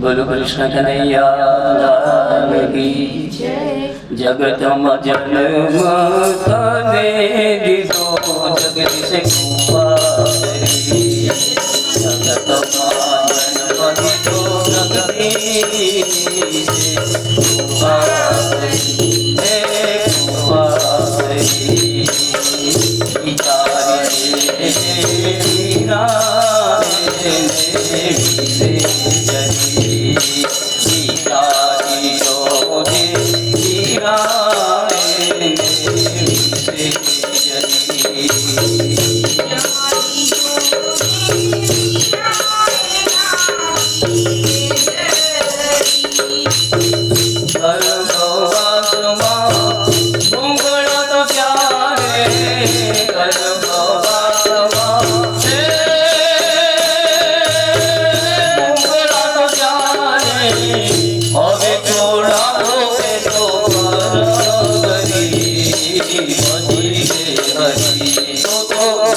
બોલો કૃષ્ણ કનૈયા કી જગતમાં જન્મ દીધો જગદીશ કુમારી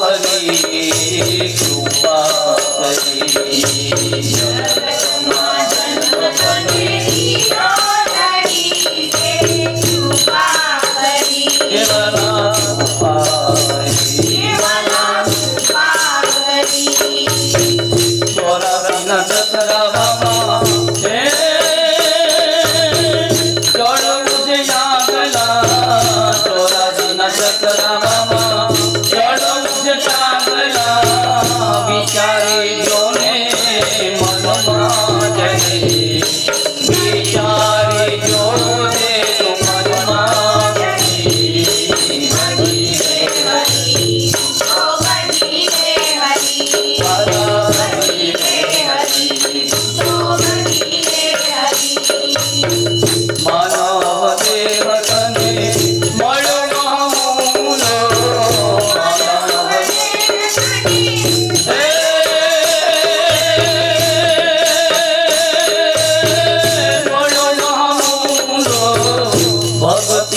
હરી.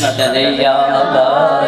na dalayan Allah.